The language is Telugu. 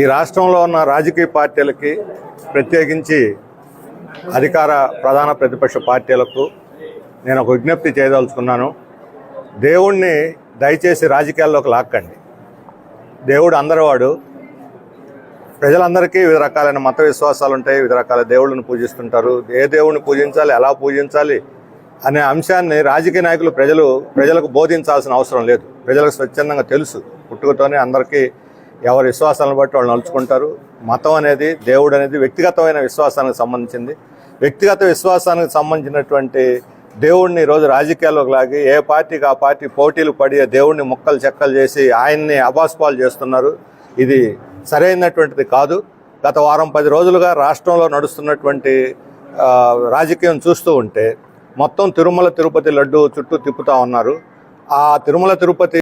ఈ రాష్ట్రంలో ఉన్న రాజకీయ పార్టీలకి ప్రత్యేకించి అధికార ప్రధాన ప్రతిపక్ష పార్టీలకు నేను ఒక విజ్ఞప్తి చేయదలుచుకున్నాను. దేవుణ్ణి దయచేసి రాజకీయాల్లోకి లాక్కండి. దేవుడు అందరివాడు. ప్రజలందరికీ వివిధ రకాలైన మత విశ్వాసాలు ఉంటాయి వివిధ రకాల దేవుళ్ళని పూజిస్తుంటారు. ఏ దేవుడిని పూజించాలి ఎలా పూజించాలి అనే అంశాన్ని రాజకీయ నాయకులు ప్రజలు ప్రజలకు బోధించాల్సిన అవసరం లేదు. ప్రజలకు స్వచ్ఛందంగా తెలుసు. పుట్టుకతోనే అందరికీ ఎవరి విశ్వాసాలను బట్టి వాళ్ళు నడుచుకుంటారు. మతం అనేది దేవుడు అనేది వ్యక్తిగతమైన విశ్వాసానికి సంబంధించింది. వ్యక్తిగత విశ్వాసానికి సంబంధించినటువంటి దేవుడిని ఈరోజు రాజకీయాల్లోకి లాగి ఏ పార్టీకి ఆ పార్టీ పోటీలు పడి దేవుడిని ముక్కలు చెక్కలు చేసి ఆయన్ని అబాస్పాలు చేస్తున్నారు. ఇది సరైనటువంటిది కాదు. గత వారం పది రోజులుగా రాష్ట్రంలో నడుస్తున్నటువంటి రాజకీయం చూస్తూ ఉంటే మొత్తం తిరుమల తిరుపతి లడ్డు చుట్టూ తిప్పుతా ఉన్నారు. ఆ తిరుమల తిరుపతి